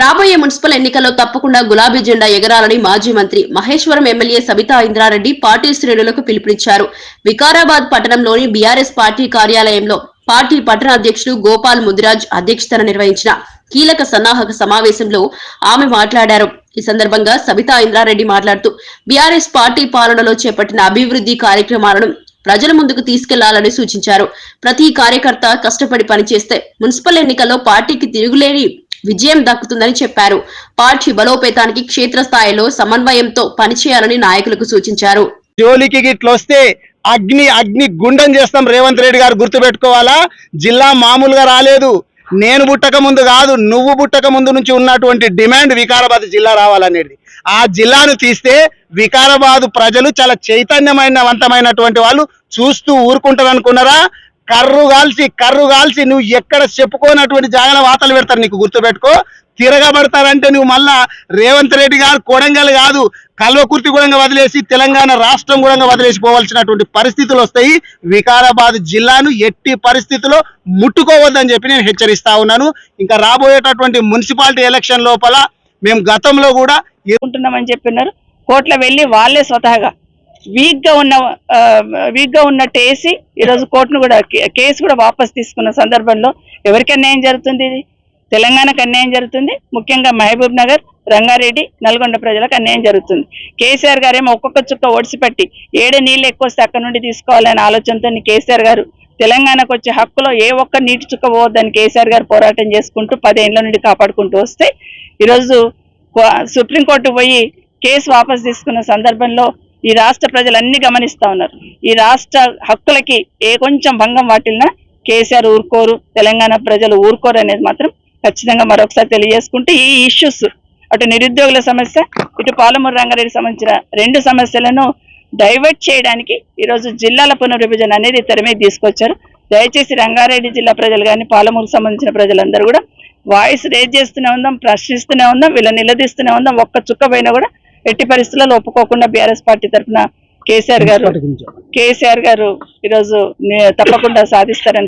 రాబోయే మున్సిపల్ ఎన్నికల్లో తప్పకుండా గులాబీ జెండా ఎగరాలని మాజీ మంత్రి మహేశ్వరం ఎమ్మెల్యే సబితా ఇంద్రారెడ్డి పార్టీ శ్రేణులకు పిలుపునిచ్చారు. వికారాబాద్ పట్టణంలోని బీఆర్ఎస్ పార్టీ కార్యాలయంలో పార్టీ పట్టణ అధ్యక్షుడు గోపాల్ ముదిరాజ్ అధ్యక్షతన నిర్వహించిన కీలక సన్నాహక సమావేశంలో ఆమె మాట్లాడారు. ఈ సందర్భంగా సబితా ఇంద్రారెడ్డి మాట్లాడుతూ బీఆర్ఎస్ పార్టీ పాలనలో చేపట్టిన అభివృద్ధి కార్యక్రమాలను ప్రజల ముందుకు తీసుకెళ్ళాలని సూచించారు. ప్రతి కార్యకర్త కష్టపడి పనిచేస్తే మున్సిపల్ ఎన్నికల్లో పార్టీకి తిరుగులేని విజయం దక్కుతుందని చెప్పారు. పార్టీ బలోపేతానికి క్షేత్రస్థాయిలో సమన్వయంతో పనిచేయాలని నాయకులకు సూచించారు. జోలికి గిట్ల వస్తే అగ్ని అగ్ని గుండం చేస్తాం రేవంత్ రెడ్డి గారు గుర్తుపెట్టుకోవాలా? జిల్లా మామూలుగా రాలేదు. నేను పుట్టక ముందు కాదు నువ్వు పుట్టక ముందు నుంచి ఉన్నటువంటి డిమాండ్ వికారాబాద్ జిల్లా రావాలనేది. ఆ జిల్లాను తీస్తే వికారాబాద్ ప్రజలు చాలా చైతన్యమైనవంతమైనటువంటి వాళ్ళు చూస్తూ ఊరుకుంటారు అనుకున్నారా కర్రు కాల్చి కర్రు కాల్చి నువ్వు ఎక్కడ చెప్పుకోనటువంటి జాగాల వాతలు పెడతారు నీకు గుర్తుపెట్టుకో. తిరగబడతారంటే నువ్వు మళ్ళా రేవంత్ రెడ్డి గారు కొడంగల్ కాదు కల్వకుర్తి కూడా వదిలేసి తెలంగాణ రాష్ట్రం కూడా వదిలేసిపోవాల్సినటువంటి పరిస్థితులు వస్తాయి. వికారాబాద్ జిల్లాను ఎట్టి పరిస్థితుల్లో ముట్టుకోవద్దని చెప్పి నేను హెచ్చరిస్తా ఉన్నాను. ఇంకా రాబోయేటటువంటి మున్సిపాలిటీ ఎలక్షన్ లోపల మేము గతంలో కూడా ఉంటున్నామని చెప్పినారు. కోర్టులో వెళ్ళి వాళ్ళే స్వతహాగా వీక్గా ఉన్న వీక్గా ఉన్నట్టు వేసి ఈరోజు కోర్టును కూడా కేసు కూడా వాపస్ తీసుకున్న సందర్భంలో ఎవరికి అన్యాయం జరుగుతుంది ఇది? తెలంగాణకు అన్యాయం జరుగుతుంది. ముఖ్యంగా మహబూబ్ నగర్ రంగారెడ్డి నల్గొండ ప్రజలకు అన్యాయం జరుగుతుంది. కేసీఆర్ గారేమో ఒక్కొక్క చుక్క ఒడిసిపెట్టి ఏడే నీళ్ళు ఎక్కువ వస్తే అక్కడ నుండి తీసుకోవాలనే ఆలోచనతో కేసీఆర్ గారు తెలంగాణకు వచ్చే హక్కులో ఏ ఒక్క నీటి చుక్క పోవద్దని కేసీఆర్ గారు పోరాటం చేసుకుంటూ పదేళ్ళ నుండి కాపాడుకుంటూ వస్తే ఈరోజు సుప్రీంకోర్టు పోయి కేసు వాపస్ తీసుకున్న సందర్భంలో ఈ రాష్ట్ర ప్రజలు అన్ని గమనిస్తా ఉన్నారు. ఈ రాష్ట్ర హక్కులకి ఏ కొంచెం భంగం వాటిల్నా కేసీఆర్ ఊరుకోరు తెలంగాణ ప్రజలు ఊరుకోరు అనేది మాత్రం ఖచ్చితంగా మరొకసారి తెలియజేసుకుంటూ ఈ ఇష్యూస్ అటు నిరుద్యోగుల సమస్య ఇటు పాలమూరు రంగారెడ్డి సంబంధించిన రెండు సమస్యలను డైవర్ట్ చేయడానికి ఈరోజు జిల్లాల పునర్విభజన అనేది తెర మీద తీసుకొచ్చారు. దయచేసి రంగారెడ్డి జిల్లా ప్రజలు కానీ పాలమూరుకు సంబంధించిన ప్రజలందరూ కూడా వాయిస్ రేజ్ చేస్తూనే ఉందాం ప్రశ్నిస్తూనే ఉందాం వీళ్ళని నిలదీస్తూనే ఉందాం ఒక్క చుక్క పైన కూడా ఎట్టి పరిస్థితుల్లో ఒప్పుకోకుండా బీఆర్ఎస్ పార్టీ తరఫున కేసీఆర్ గారు కేసీఆర్ గారు ఈరోజు తప్పకుండా సాధిస్తారని